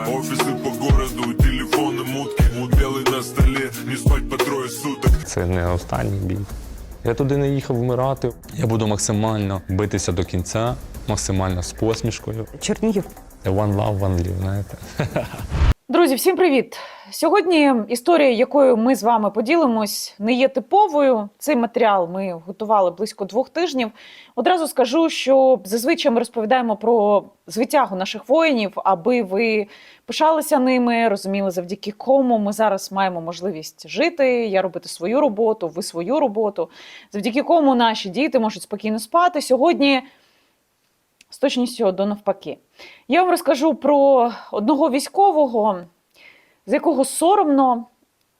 Офисы по городу, телефоны мутки Белый на столе, не спать по трое суток Це не останній бій. Я туди не їхав вмирати. Я буду максимально битися до кінця, максимально з посмішкою. Чернігів. One love, one live, знаєте. Друзі, всім привіт! Сьогодні історія, якою ми з вами поділимось, не є типовою. Цей матеріал ми готували близько двох тижнів. Одразу скажу, що зазвичай ми розповідаємо про звитягу наших воїнів, аби ви пишалися ними, розуміли, завдяки кому ми зараз маємо можливість жити, я робити свою роботу, ви свою роботу, завдяки кому наші діти можуть спокійно спати. Сьогодні з точністю до навпаки. Я вам розкажу про одного військового, з якого соромно,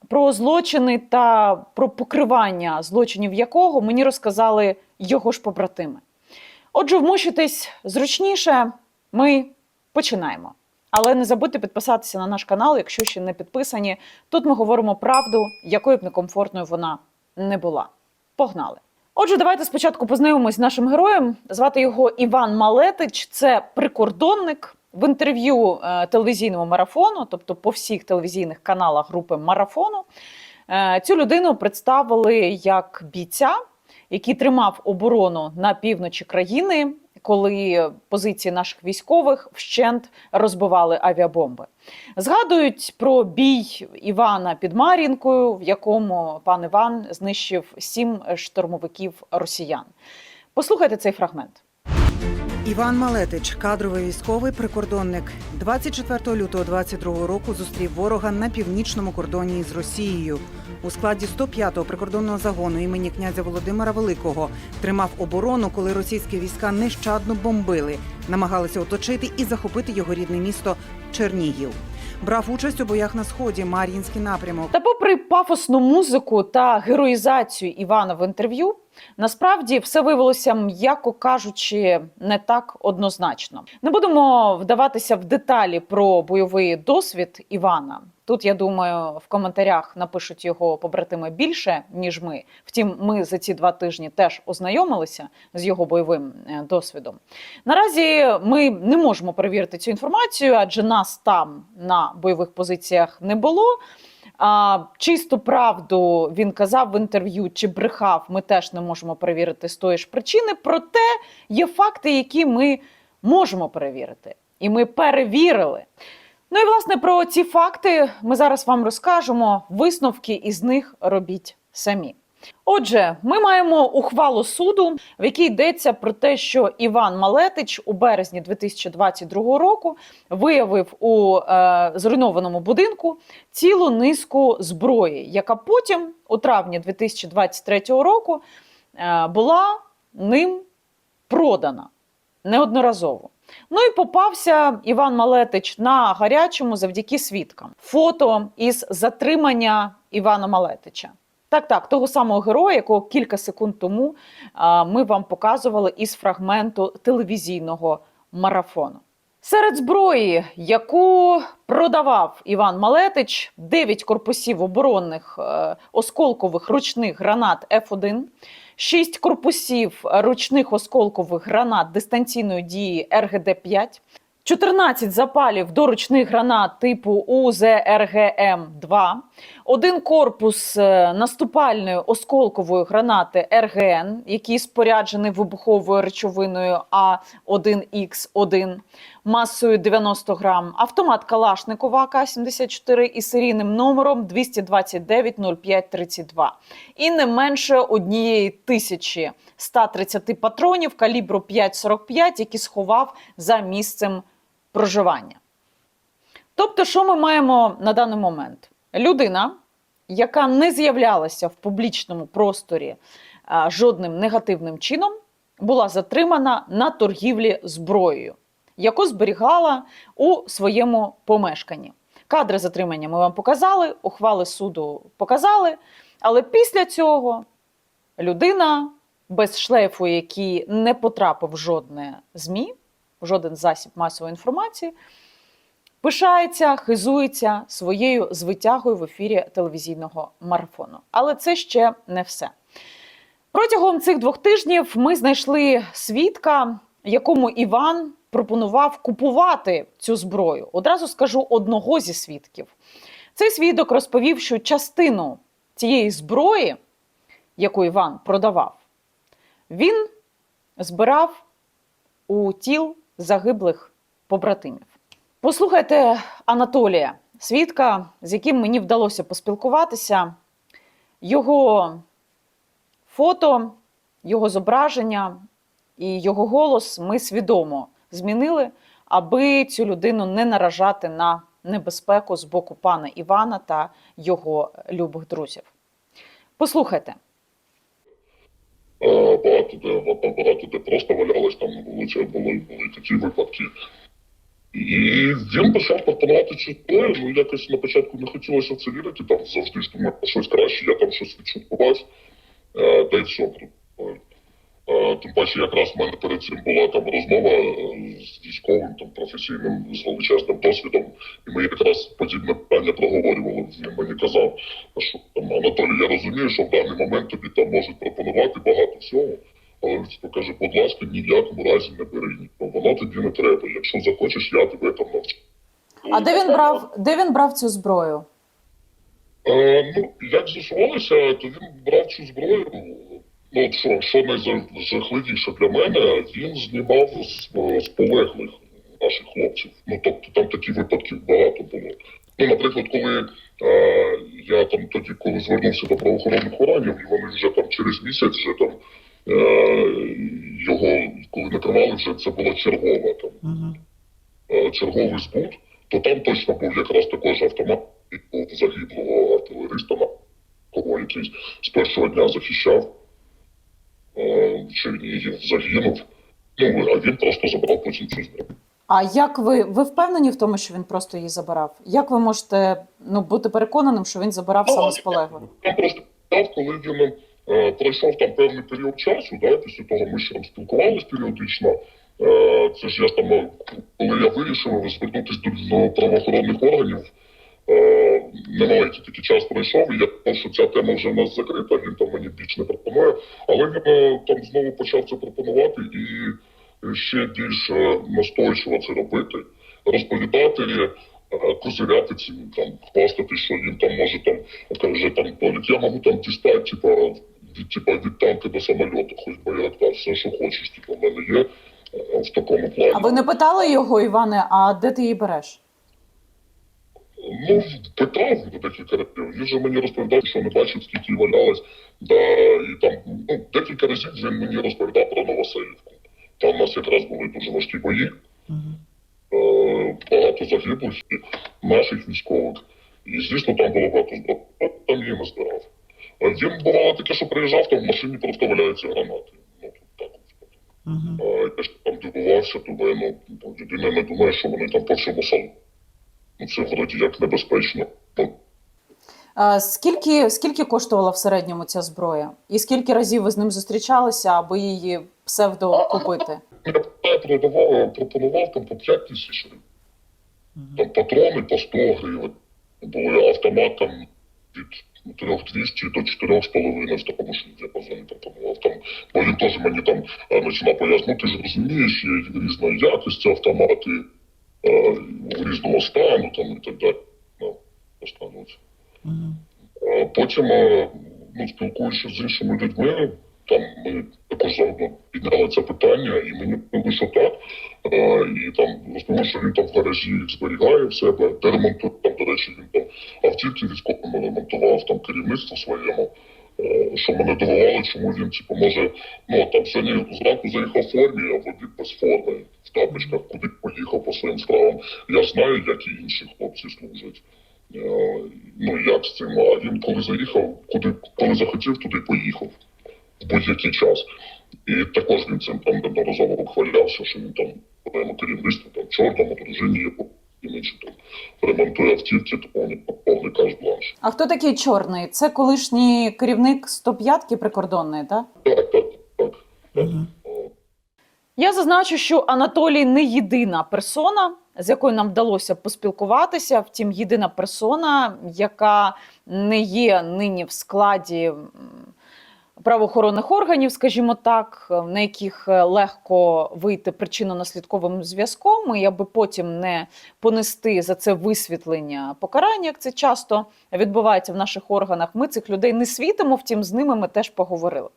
про злочини та про покривання злочинів якого мені розказали його ж побратими. Отже, вмощуйтесь зручніше, ми починаємо. Але не забудьте підписатися на наш канал, якщо ще не підписані. Тут ми говоримо правду, якою б некомфортною вона не була. Погнали! Отже, давайте спочатку познайомимось з нашим героєм. Звати його Іван Малетич. Це прикордонник. В інтерв'ю телевізійного телевізійному марафону, тобто по всіх телевізійних каналах групи марафону, е, цю людину представили як бійця, який тримав оборону на півночі країни, коли позиції наших військових вщент розбивали авіабомби. Згадують про бій Івана під Мар'їнкою, в якому пан Іван знищив сім штурмовиків росіян. Послухайте цей фрагмент. Іван Малетич, кадровий військовий прикордонник. 24 лютого 22 року зустрів ворога на північному кордоні з Росією. У складі 105-го прикордонного загону імені князя Володимира Великого тримав оборону, коли російські війська нещадно бомбили, намагалися оточити і захопити його рідне місто Чернігів. Брав участь у боях на сході, Мар'їнський напрямок. Та, попри пафосну музику та героїзацію Івана в інтерв'ю, насправді все виявилося, м'яко кажучи, не так однозначно. Не будемо вдаватися в деталі про бойовий досвід Івана. Тут я думаю, в коментарях напишуть його побратими більше ніж ми. Втім, ми за ці два тижні теж ознайомилися з його бойовим е, досвідом. Наразі ми не можемо перевірити цю інформацію, адже нас там на бойових позиціях не було. А, чисту правду він казав в інтерв'ю чи брехав, ми теж не можемо перевірити з тої ж причини. Проте є факти, які ми можемо перевірити, і ми перевірили. Ну і власне про ці факти ми зараз вам розкажемо. Висновки із них робіть самі. Отже, ми маємо ухвалу суду, в якій йдеться про те, що Іван Малетич у березні 2022 року виявив у е, зруйнованому будинку цілу низку зброї, яка потім, у травні 2023 року, е, була ним продана неодноразово. Ну і попався Іван Малетич на гарячому завдяки свідкам. Фото із затримання Івана Малетича. Так, так, того самого героя, якого кілька секунд тому а, ми вам показували із фрагменту телевізійного марафону. Серед зброї, яку продавав Іван Малетич, 9 корпусів оборонних е, осколкових ручних гранат F1, 6 корпусів ручних осколкових гранат дистанційної дії РГД-5, 14 запалів до ручних гранат типу УЗРГМ-2, один корпус е, наступальної осколкової гранати РГН, який споряджений вибуховою речовиною А1Х1 масою 90 грам, автомат Калашникова АК-74 із серійним номером 229-05-32 і не менше однієї тисячі 130 патронів калібру 5,45, які сховав за місцем проживання. Тобто, що ми маємо на даний момент? Людина, яка не з'являлася в публічному просторі жодним негативним чином, була затримана на торгівлі зброєю, яку зберігала у своєму помешканні. Кадри затримання ми вам показали, ухвали суду показали. Але після цього людина без шлейфу, який не потрапив в жодне ЗМІ, в жоден засіб масової інформації, пишається, хизується своєю звитягою в ефірі телевізійного марафону. Але це ще не все. Протягом цих двох тижнів ми знайшли свідка, якому Іван пропонував купувати цю зброю. Одразу скажу одного зі свідків. Цей свідок розповів, що частину цієї зброї, яку Іван продавав, він збирав у тіл загиблих побратимів. Послухайте Анатолія, свідка, з яким мені вдалося поспілкуватися. Його фото, його зображення і його голос ми свідомо змінили, аби цю людину не наражати на небезпеку з боку пана Івана та його любих друзів. Послухайте. Е, багато де багато де просто валялось там були, були такі випадки. І він почав пропонувати цю ну якось на початку не хотілося це вірити, там завжди щось краще, я там щось відчував, е, та й все. Е, Тим паче, якраз в мене перед цим була там розмова е, з військовим там професійним з величезним досвідом, і ми якраз подібне питання проговорювали. Він мені казав, що там Анатолій, я розумію, що в даний момент тобі там можуть пропонувати багато всього. Але він типу, каже, будь ласка, ні в якому разі не бери ні. Воно тобі не треба. Якщо захочеш, я тебе там навчу. А де він брав, де він брав цю зброю? Е, ну, як з'ясувалося, то він брав цю зброю. Ну, от що, що найжахливіше для мене, він знімав з, з полеглих наших хлопців. Ну, тобто там такі випадки багато було. Ну, наприклад, коли е, я там тоді, коли звернувся до правоохоронних органів, і вони вже там через місяць вже там е, його, коли накривали, вже це була чергова там е, черговий збут, то там точно був якраз також автомат від загиблого артилериста, кого якийсь з першого дня захищав. Е, Чернігів загинув. Ну, а він просто забрав зброю. А як ви, ви впевнені в тому, що він просто її забирав? Як ви можете ну, бути переконаним, що він забирав саме з полеглих? Я просто питав, коли він е, пройшов там певний період часу, да, після того ми ще там спілкувалися періодично. Е, це ж я там, е, коли я вирішив звернутися до, до правоохоронних органів, е, немаленький такий час пройшов, і я думав, що ця тема вже в нас закрита, він там мені більш не пропонує. Але він е, там знову почав це пропонувати і ще більш е, настойчиво це робити, розповідати. е, Козиряти цим там хвастати, що він там може там каже там Толік, я можу там дістати, типа від типа від танка до самольоту, хоч байрактар, все, що хочеш, типа в мене є е, в такому плані. А ви не питали його, Іване, а де ти її береш? Ну, питав до декілька разів. Він же мені розповідав, що не бачив, скільки валялось. Да, і там ну, декілька разів він мені розповідав про Новоселівку. Там у нас якраз були дуже важкі бої, е, багато загиблих і наших військових. І звісно, там було багато зброї. Там її не збирав. А Він бувало таке, що приїжджав, там в машині просто валяються гранати. Ну, тут так от. А, я ж там дивувався, думаю, ну, людина не думає, що вони там по всьому салону. Ну, це як небезпечно. А, скільки, скільки коштувала в середньому ця зброя? І скільки разів ви з ним зустрічалися, аби її псевдо купити? Я продавав, пропонував там по 5 тисяч гривень. Там патрони по 100 гривень. Були автомат там від 3200 до 4,5 в такому ж діапазоні пропонував. Там, бо він теж мені там е, починав пояснити, «Ну, ти ж розумієш, є різної якості автомати, е, різного стану там і так далі. Ну, постануть. Е, Потім, е, ну, спілкуючись з іншими людьми, там ми також заодно підняли це питання, і мені що так. Е, І там розповів, що він там в гаражі їх зберігає в себе, де ремонтує там, до речі, він там автівки військовими ремонтував там керівництво своєму. Е, Що мене дивувало, чому він типу, може, ну там сьогодні зранку заїхав в формі, а в обід без форми, в тапочках, куди поїхав по своїм справам. Я знаю, як і інші хлопці служать. Е, Ну як з цим? А він коли заїхав, куди коли захотів, туди поїхав в будь-який час. І також він цим там неодноразово вихвалявся, що він там своєму керівництву, там чорному дружині інші там ремонтує автівки, то повний, повний каш-бланш. А хто такий чорний? Це колишній керівник 105-ки прикордонної, так? Так, так, так. так. Я зазначу, що Анатолій не єдина персона, з якою нам вдалося поспілкуватися. Втім, єдина персона, яка не є нині в складі правоохоронних органів, скажімо так, на яких е, легко вийти причинно-наслідковим зв'язком, і аби потім не понести за це висвітлення покарання, як це часто відбувається в наших органах. Ми цих людей не світимо, втім з ними ми теж поговорили.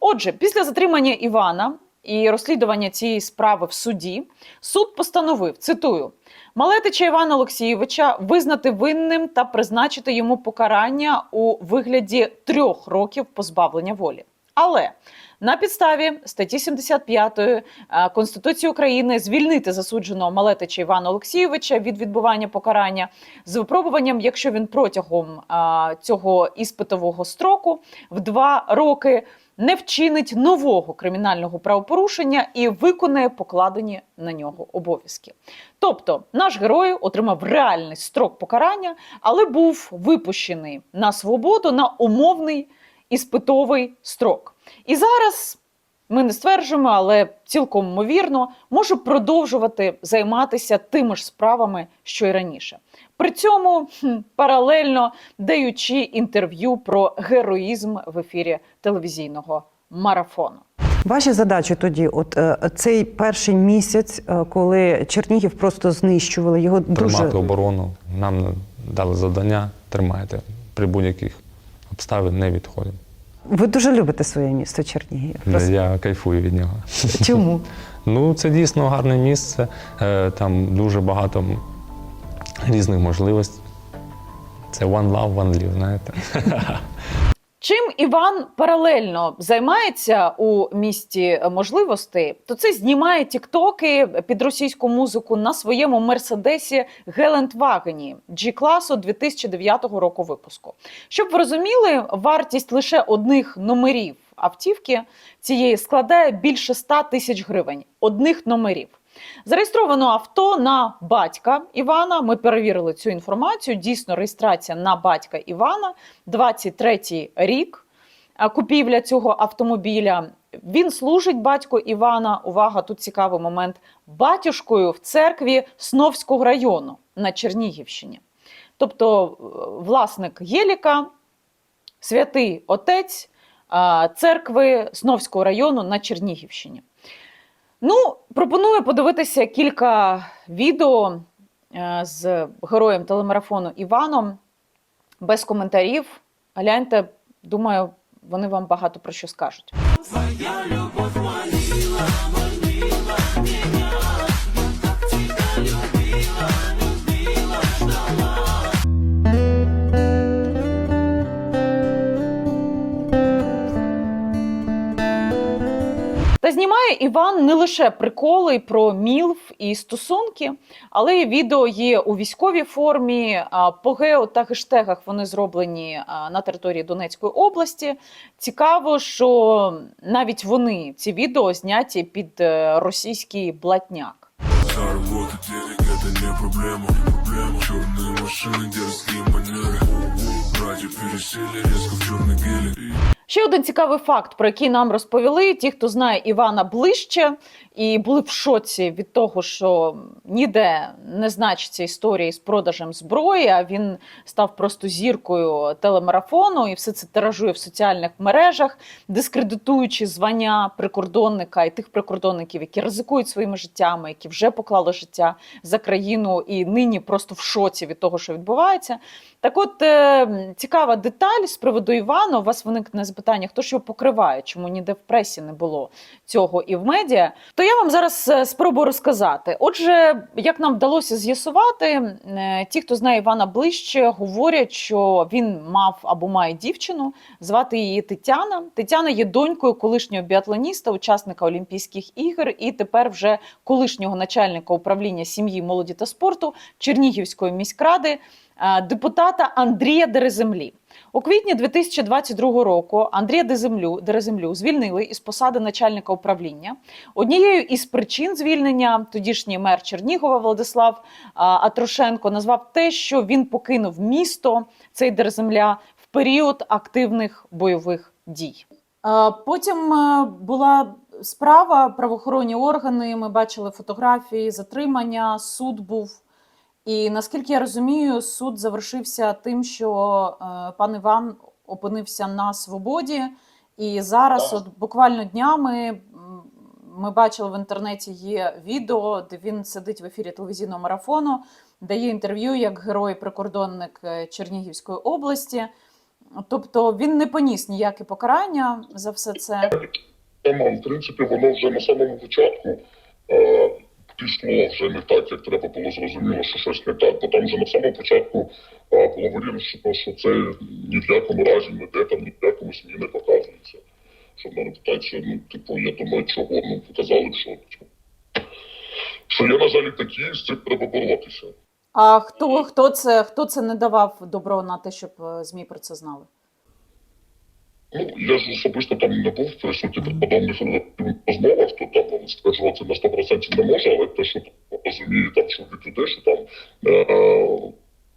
Отже, після затримання Івана і розслідування цієї справи в суді, суд постановив цитую. Малетича Івана Олексійовича визнати винним та призначити йому покарання у вигляді трьох років позбавлення волі. Але на підставі статті 75 е, Конституції України звільнити засудженого Малетича Івана Олексійовича від відбування покарання з випробуванням, якщо він протягом цього іспитового строку в два роки не вчинить нового кримінального правопорушення і виконає покладені на нього обов'язки. Тобто наш герой отримав реальний строк покарання, але був випущений на свободу на умовний іспитовий строк. І зараз ми не стверджуємо, але цілком ймовірно, може продовжувати займатися тими ж справами, що й раніше. При цьому паралельно даючи інтерв'ю про героїзм в ефірі телевізійного марафону. Ваші задачі тоді, от е, цей перший місяць, е, коли Чернігів просто знищували його дуже Тримати оборону. Нам дали завдання, тримайте. При будь-яких обставин не відходимо. Ви дуже любите своє місто Чернігів. Просто Я кайфую від нього. Чому? Ну, це дійсно гарне місце. Е, Там дуже багато різних можливостей. Це one love, one live, знаєте. Чим Іван паралельно займається у місті можливостей, то це знімає тіктоки під російську музику на своєму мерседесі Гелендвагені G-класу 2009 року випуску. Щоб ви розуміли, вартість лише одних номерів автівки цієї складає більше 100 тисяч гривень. Одних номерів. Зареєстровано авто на батька Івана. Ми перевірили цю інформацію. Дійсно, реєстрація на батька Івана, 23-й рік. Купівля цього автомобіля. Він служить батько Івана. Увага, тут цікавий момент. Батюшкою в церкві Сновського району на Чернігівщині. Тобто, е, власник Єліка, святий отець церкви Сновського району на Чернігівщині. Ну, пропоную подивитися кілька відео е, з героєм телемарафону Іваном без коментарів. Гляньте, думаю, вони вам багато про що скажуть. Та знімає Іван не лише приколи про мілф і стосунки, але й відео є у військовій формі. а, По гео та хештегах вони зроблені а, на території Донецької області. Цікаво, що навіть вони ці відео зняті під е, російський блатняк. Заработать денег это не проблема, проблема. Черные машины, дерзкие манеры. Братья пересели резко в черный гелик. Ще один цікавий факт, про який нам розповіли ті, хто знає Івана ближче, і були в шоці від того, що ніде не значиться історії з продажем зброї. А він став просто зіркою телемарафону і все це тиражує в соціальних мережах, дискредитуючи звання прикордонника і тих прикордонників, які ризикують своїми життями, які вже поклали життя за країну і нині просто в шоці від того, що відбувається. Так, от е, цікава деталь з приводу Івана. У вас виникне запитання, хто ж його покриває, чому ніде в пресі не було цього і в медіа. То я вам зараз е, спробую розказати. Отже, як нам вдалося з'ясувати, е, ті, хто знає Івана ближче, говорять, що він мав або має дівчину, звати її Тетяна. Тетяна є донькою колишнього біатлоніста, учасника Олімпійських ігор, і тепер вже колишнього начальника управління сім'ї, молоді та спорту Чернігівської міськради е, депутата Андрія Дереземлі. У квітні 2022 року Андрія Деземлю, Дереземлю звільнили із посади начальника управління. Однією із причин звільнення тодішній мер Чернігова Владислав Атрошенко назвав те, що він покинув місто цей Дереземля в період активних бойових дій. Потім е, була справа, правоохоронні органи. Ми бачили фотографії затримання, суд був. І наскільки я розумію, суд завершився тим, що е, пан Іван опинився на свободі, І зараз, Так. от буквально днями, ми бачили в інтернеті є відео, де він сидить в ефірі телевізійного марафону, дає інтерв'ю як герой-прикордонник е, Чернігівської області. Тобто він не поніс ніяке покарання за все це. Тема, в принципі, воно вже на самому початку е, пішло вже не так, як треба було зрозуміло, що щось не так. Бо там вже на самому початку було вирішено, що це ні в якому разі не де там, ні в якому СМІ не показується. Щоб на репутацію, ну, типу, я думаю, чого ну, показали, що, що є, на жаль, такі, з цим треба боротися. А хто, хто, це, хто це не давав добро на те, щоб е, ЗМІ про це знали? Ну, я ж особисто там не був присутній при подобних розмовах, то там стверджувати на 100% не може, але те, що там, розумію, там, що від людей, що там е,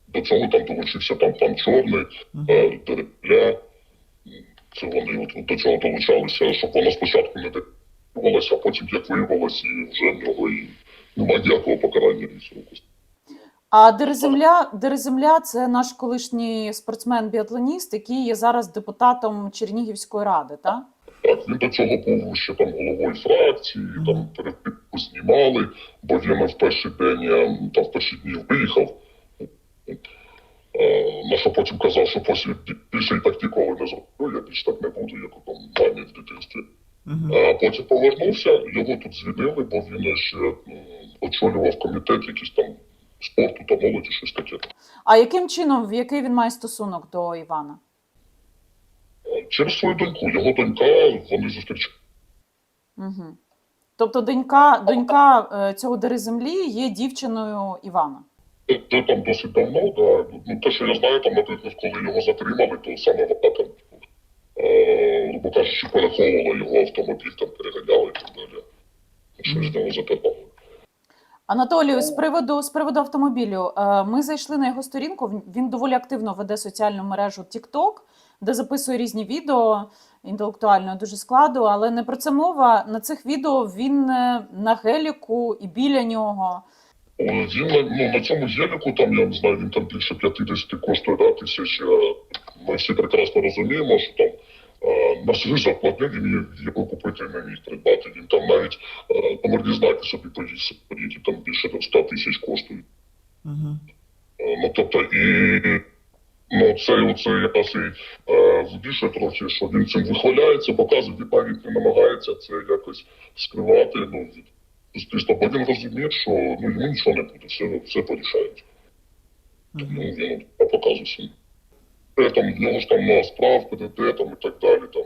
до цього там долучився там пан Чорний, е, Деревля, це вони от до цього долучалися, щоб воно спочатку не дивилося, а потім як виявилось, і вже в нього і немає ніякого покарання від цього. А Дереземля, Дереземля це наш колишній спортсмен-біатлоніст, який є зараз депутатом Чернігівської ради, так? Так, він до цього був ще там головою фракції, там перед знімали, бо він в перший день е, там в перші дні виїхав. Е, На що потім казав, що після більше і так ніколи не зроблю, я більш так не буду, як у там мамі в дитинстві. А потім повернувся, його тут звільнили, бо він ще очолював комітет якийсь там спорту та молоді, щось таке. А яким чином, в який він має стосунок до Івана? Через свою доньку, його донька, вони зустрічали. Угу. Тобто донька, донька е, цього Дереземлі є дівчиною Івана. Це там досить давно, да. Ну, те, що я знаю, там, наприклад, коли його затримали, то саме вона там, е, грубо кажучи, переховувала його автомобіль, там переганяли і так далі. Щось з нього запитали. Анатолію, з приводу з приводу автомобілю, е, ми зайшли на його сторінку. Він- доволі активно веде соціальну мережу TikTok, де записує різні відео інтелектуального дуже складу, але не про це мова. На цих відео він е, на геліку і біля нього. Е, Він ну, на цьому геліку, там, я не знаю, він там більше 50 коштує да, тисяч. е, Ми всі прекрасно розуміємо, що там е, на свою зарплатню він його купити міг придбати. Він там навіть е, номерні знаки собі які там більше там, 100 тисяч коштують. Е, Ну, тобто, і ну, це, оце якраз і е, вбільше трохи, що він цим вихваляється, показує, він навіть не намагається це якось скривати. Ну, від суспільства, бо він розуміє, що ну, йому нічого не буде, все, все порішають. Тому він показує всім. Там, в ж там на справ, ПДТ там, і так далі. Там,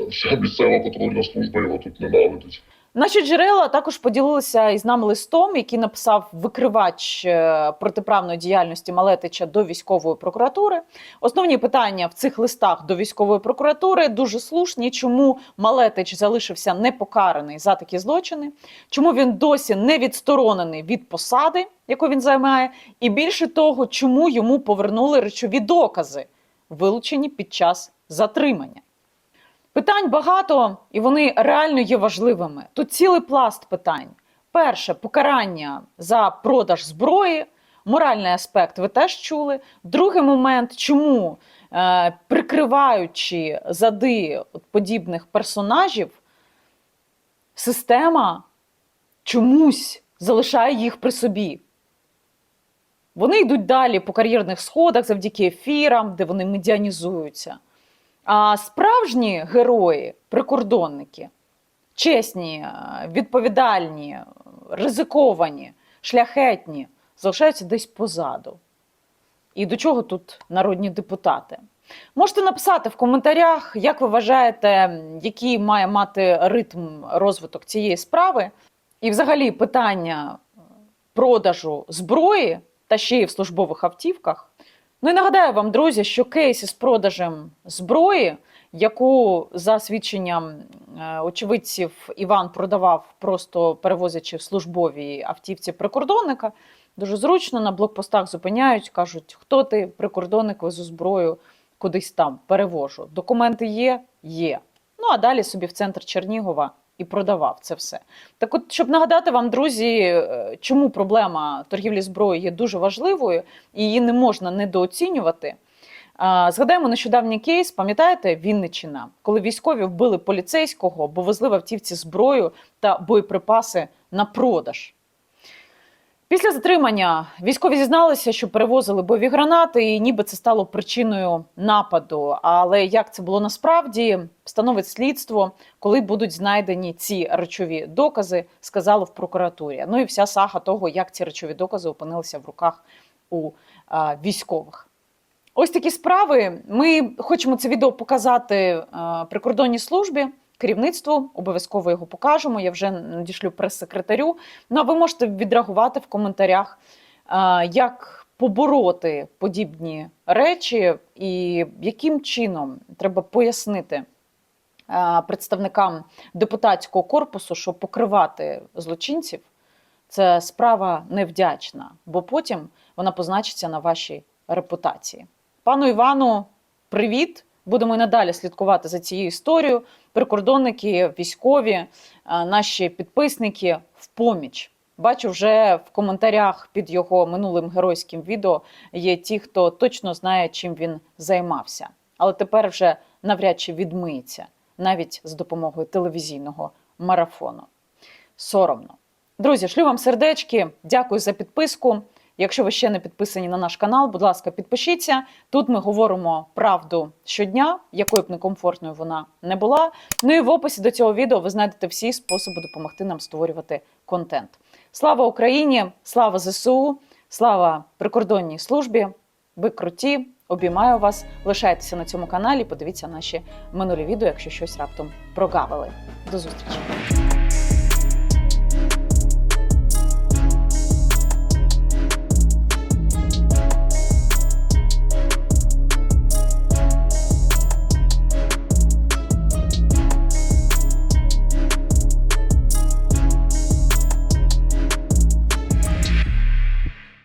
е, вся місцева патрульна служба його тут ненавидить. Наші джерела також поділилися із нами листом, який написав викривач е, протиправної діяльності Малетича до військової прокуратури. Основні питання в цих листах до військової прокуратури дуже слушні. Чому Малетич залишився непокараний за такі злочини? Чому він досі не відсторонений від посади, яку він займає? І більше того, чому йому повернули речові докази, вилучені під час затримання? Питань багато, і вони реально є важливими. Тут цілий пласт питань. Перше покарання за продаж зброї, моральний аспект. Ви теж чули. Другий момент, чому е, прикриваючи зади подібних персонажів, система чомусь залишає їх при собі. Вони йдуть далі по кар'єрних сходах завдяки ефірам, де вони медіанізуються. А справжні герої, прикордонники, чесні, е, відповідальні, ризиковані, шляхетні, залишаються десь позаду. І до чого тут народні депутати? Можете написати в коментарях, як ви вважаєте, який має мати ритм розвиток цієї справи, і взагалі питання продажу зброї та ще й в службових автівках. Ну і нагадаю вам, друзі, що кейс із продажем зброї, яку за свідченням е, очевидців Іван продавав, просто перевозячи в службовій автівці прикордонника, дуже зручно на блокпостах зупиняють, кажуть, хто ти, прикордонник, везу зброю кудись там, перевожу. Документи є? Є. Ну а далі собі в центр Чернігова і продавав це все. Так, от, щоб нагадати вам, друзі, е, чому проблема торгівлі зброєю є дуже важливою і її не можна недооцінювати. Згадаємо нещодавній кейс, пам'ятаєте, Вінничина, коли військові вбили поліцейського, бо везли в автівці зброю та боєприпаси на продаж. Після затримання військові зізналися, що перевозили бойові гранати, і ніби це стало причиною нападу. Але як це було насправді, встановить слідство, коли будуть знайдені ці речові докази, сказали в прокуратурі. Ну і вся сага того, як ці речові докази опинилися в руках у а, військових. Ось такі справи. Ми хочемо це відео показати е, прикордонній службі, керівництву. Обов'язково його покажемо. Я вже надішлю прес-секретарю. Ну а ви можете відреагувати в коментарях, е, як побороти подібні речі, і яким чином треба пояснити е, представникам депутатського корпусу, що покривати злочинців це справа невдячна, бо потім вона позначиться на вашій репутації. Пану Івану, привіт! Будемо і надалі слідкувати за цією історією. Прикордонники, військові, е, наші підписники в поміч. Бачу, вже в коментарях під його минулим геройським відео є ті, хто точно знає, чим він займався. Але тепер вже навряд чи відмиється навіть з допомогою телевізійного марафону. Соромно. Друзі, шлю вам сердечки. Дякую за підписку. Якщо ви ще не підписані на наш канал, будь ласка, підпишіться. Тут ми говоримо правду щодня, якою б некомфортною вона не була. Ну і в описі до цього відео ви знайдете всі способи допомогти нам створювати контент. Слава Україні! Слава ЗСУ! Слава прикордонній службі! Ви круті! Обіймаю вас! Лишайтеся на цьому каналі. Подивіться наші минулі відео, якщо щось раптом прогавили. До зустрічі!